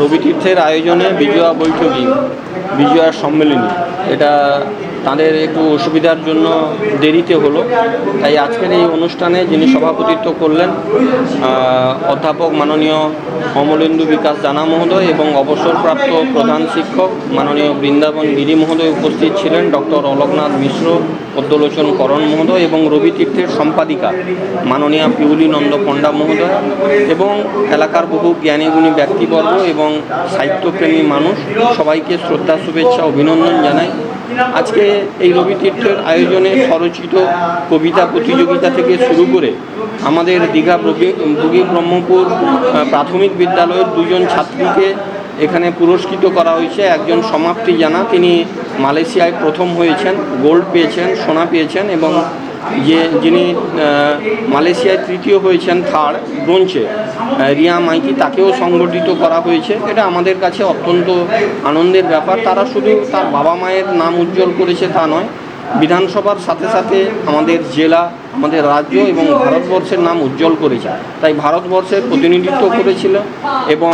রবি তীর্থের আয়োজনে বিজয়া বৈঠকী বিজয়া সম্মেলনী। এটা তাদের একটু অসুবিধার জন্য দেরিতে হলো। তাই আজকের এই অনুষ্ঠানে যিনি সভাপতিত্ব করলেন অধ্যাপক মাননীয় অমলেন্দু বিকাশ জানা মহোদয় এবং অবসরপ্রাপ্ত প্রধান শিক্ষক মাননীয় বৃন্দাবন গিরি মহোদয় উপস্থিত ছিলেন, ডক্টর অলোকনাথ মিশ্র, পদ্মলোচন করণ মহোদয় এবং রবি তীর্থের সম্পাদিকা মাননীয়া পিউলি নন্দ পণ্ডা মহোদয় এবং এলাকার বহু জ্ঞানীগুণী ব্যক্তিবর্গ এবং সাহিত্যপ্রেমী মানুষ সবাইকে শ্রদ্ধা, শুভেচ্ছা, অভিনন্দন জানাই। আজকে এই রবি তীর্থের আয়োজনে স্বরচিত কবিতা প্রতিযোগিতা থেকে শুরু করে আমাদের দীঘা বুগি ব্রহ্মপুর প্রাথমিক বিদ্যালয়ের দুজন ছাত্রীকে এখানে পুরস্কৃত করা হয়েছে। একজন সমাপ্তি জানা, তিনি মালয়েশিয়ায় প্রথম হয়েছেন, গোল্ড পেয়েছেন, সোনা পেয়েছেন এবং যে, যিনি মালয়েশিয়ায় তৃতীয় হয়েছেন থার্ড ব্রোঞ্চে রিয়া মাইতি তাকেও সংগঠিত করা হয়েছে। এটা আমাদের কাছে অত্যন্ত আনন্দের ব্যাপার। তারা শুধু তার বাবা মায়ের নাম উজ্জ্বল করেছে তা নয়, বিধানসভার সাথে সাথে আমাদের জেলা, আমাদের রাজ্য এবং ভারতবর্ষের নাম উজ্জ্বল করেছে। তাই ভারতবর্ষের প্রতিনিধিত্ব করেছিল এবং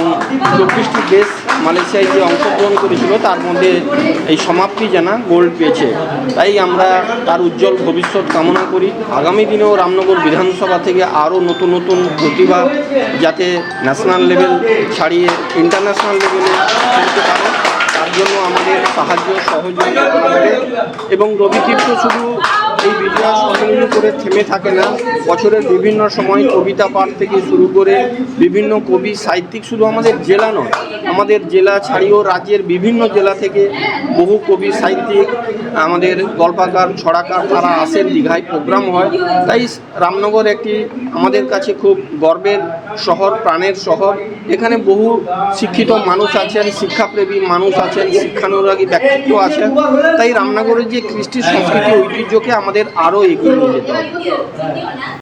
চব্বিশটি দেশ মালয়েশিয়ায় যে অংশগ্রহণ করেছিল, তার মধ্যে এই সমাপ্তি জানা গোল্ড পেয়েছে। তাই আমরা তার উজ্জ্বল ভবিষ্যৎ কামনা করি। আগামী দিনেও রামনগর বিধানসভা থেকে আরও নতুন নতুন প্রতিভা যাতে ন্যাশনাল লেভেল ছাড়িয়ে ইন্টারন্যাশনাল লেভেলে খেলতে পারে, তার জন্য আমাদের সাহায্য সহযোগিতা এবং রবি শুধু এই বিজয়া সম্মেলন করে থেমে থাকে না বছরের বিভিন্ন সময় কবিতা পাঠ থেকে শুরু করে বিভিন্ন কবি, সাহিত্যিক শুধু আমাদের জেলা নয়, আমাদের জেলা ছাড়িয়েও রাজ্যের বিভিন্ন জেলা থেকে বহু কবি, সাহিত্যিক, আমাদের গল্পাকার, ছড়াকার তারা আসেন, দীঘায় প্রোগ্রাম হয়। তাই রামনগর একটি আমাদের কাছে খুব গর্বের শহর, প্রাণের শহর। এখানে বহু শিক্ষিত মানুষ আছেন, শিক্ষাপ্রেমী মানুষ আছেন, শিক্ষানুরাগী ব্যক্তিত্ব আছেন। তাই রামনগরের যে কৃষ্টি সংস্কৃতি, ঐতিহ্যকে আমাদের আরও এগিয়ে নিয়ে যেতে হবে।